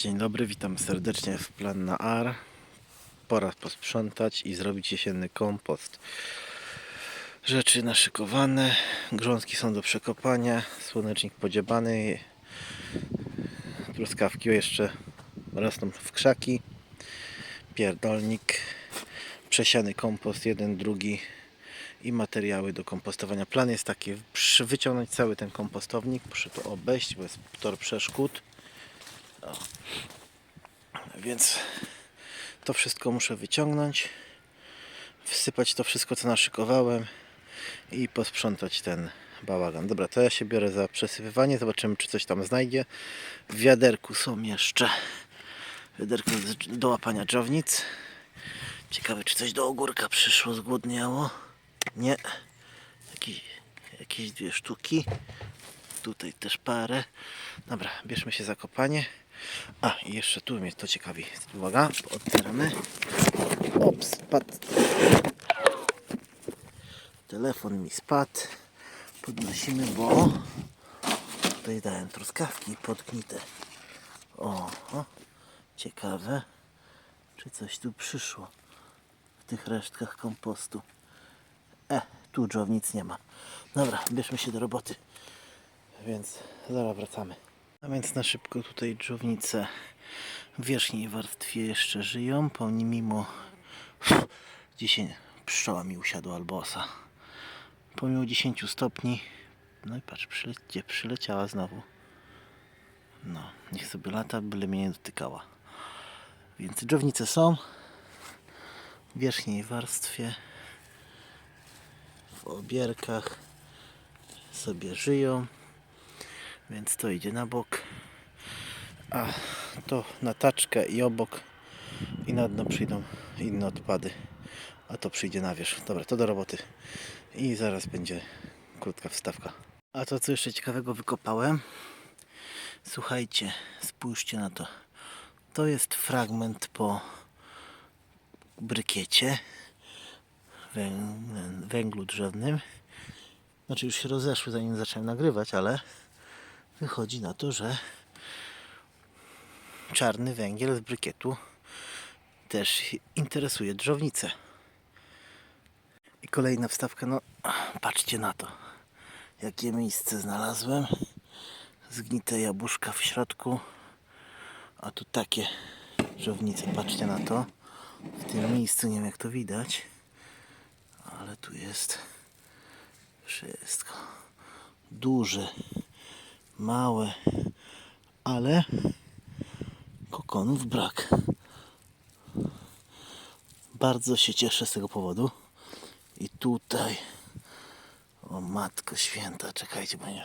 Dzień dobry, witam serdecznie w Plan na AR. Pora posprzątać i zrobić jesienny kompost. Rzeczy naszykowane, grządki są do przekopania, słonecznik podziebany, truskawki jeszcze rosną w krzaki, pierdolnik, przesiany kompost, jeden, drugi i materiały do kompostowania. Plan jest taki, wyciągnąć cały ten kompostownik, muszę to obejść, bo jest tor przeszkód. Więc to wszystko muszę wyciągnąć, wsypać to wszystko, co naszykowałem i posprzątać ten bałagan. Dobra, to ja się biorę za przesypywanie, zobaczymy, czy coś tam znajdzie. W wiaderku są jeszcze wiaderko do łapania dżownic. Ciekawe, czy coś do ogórka przyszło, zgłodniało. Nie. Jakieś, jakieś dwie sztuki. Tutaj też parę. Dobra, bierzmy się za kopanie. A, jeszcze tu mnie to ciekawi. Uwaga, otwieramy. Ops, spadł. Telefon mi spadł. Podnosimy, bo tutaj dałem truskawki podgnite. O, o, ciekawe, czy coś tu przyszło w tych resztkach kompostu. E, tu dżownic nie ma. Dobra, bierzmy się do roboty. Więc zaraz wracamy. A więc na szybko tutaj dżownice w wierzchniej warstwie jeszcze żyją, pomimo 10 pszczoła mi usiadła albo osa. Pomimo 10 stopni. No i patrz, przylecie, przyleciała znowu. No, niech sobie lata, byle mnie nie dotykała. Więc dżownice są w wierzchniej warstwie, w obierkach sobie żyją. Więc to idzie na bok. A to na taczkę i obok i na dno przyjdą inne odpady. A to przyjdzie na wierzch. Dobra, to do roboty. I zaraz będzie krótka wstawka. A to co jeszcze ciekawego wykopałem. Słuchajcie, spójrzcie na to. To jest fragment po brykiecie węg- węglu drzewnym. Znaczy już się rozeszły zanim zacząłem nagrywać, ale wychodzi na to, że czarny węgiel z brykietu też interesuje drzownicę. I kolejna wstawka, no patrzcie na to. Jakie miejsce znalazłem. Zgnite jabłuszka w środku. A tu takie drzownice, patrzcie na to. W tym miejscu nie wiem jak to widać, ale tu jest wszystko. Duże małe, ale kokonów brak. Bardzo się cieszę z tego powodu. I tutaj, o matko święta, czekajcie, panie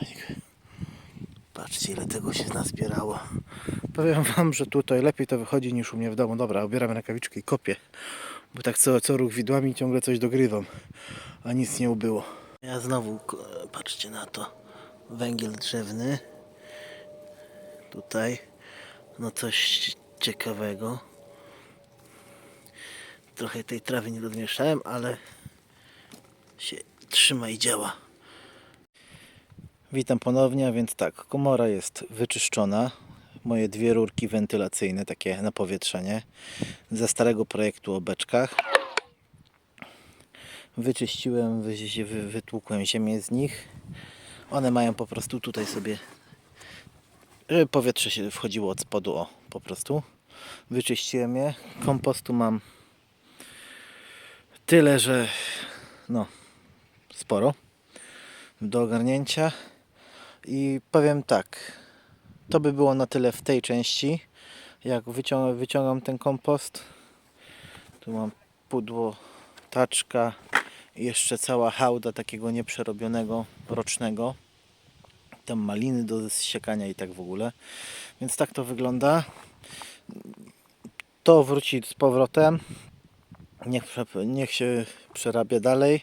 Patrzcie, ile tego się nazbierało. Powiem wam, że tutaj lepiej to wychodzi niż u mnie w domu. Dobra, obieram rękawiczkę i kopię. Bo tak co, co ruch widłami ciągle coś dogrywam. A nic nie ubyło. Ja znowu, patrzcie na to węgiel drzewny. Tutaj no coś ciekawego. Trochę tej trawy nie rozmieszałem, ale się trzyma i działa. Witam ponownie, więc tak, komora jest wyczyszczona. Moje dwie rurki wentylacyjne, takie na powietrzenie, ze starego projektu o beczkach. Wyczyściłem, wy, wy, wytłukłem ziemię z nich. One mają po prostu tutaj sobie, żeby powietrze się wchodziło od spodu, o, po prostu. Wyczyściłem je. Kompostu mam tyle, że no, sporo do ogarnięcia. I powiem tak, to by było na tyle w tej części. Jak wyciągam, wyciągam ten kompost, tu mam pudło, taczka, jeszcze cała hałda takiego nieprzerobionego, rocznego. Tam maliny do zsiekania i tak w ogóle. Więc tak to wygląda. To wróci z powrotem. Niech, niech się przerabia dalej.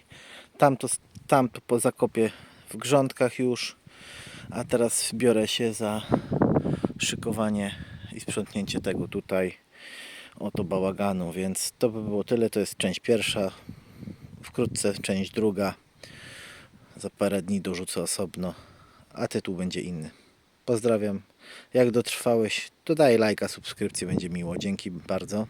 Tam to, tam to po zakopie w grządkach już. A teraz biorę się za szykowanie i sprzątnięcie tego tutaj oto bałaganu. Więc to by było tyle. To jest część pierwsza. Wkrótce część druga. Za parę dni dorzucę osobno, a tytuł będzie inny. Pozdrawiam. Jak dotrwałeś, to daj lajka, subskrypcję, będzie miło. Dzięki bardzo.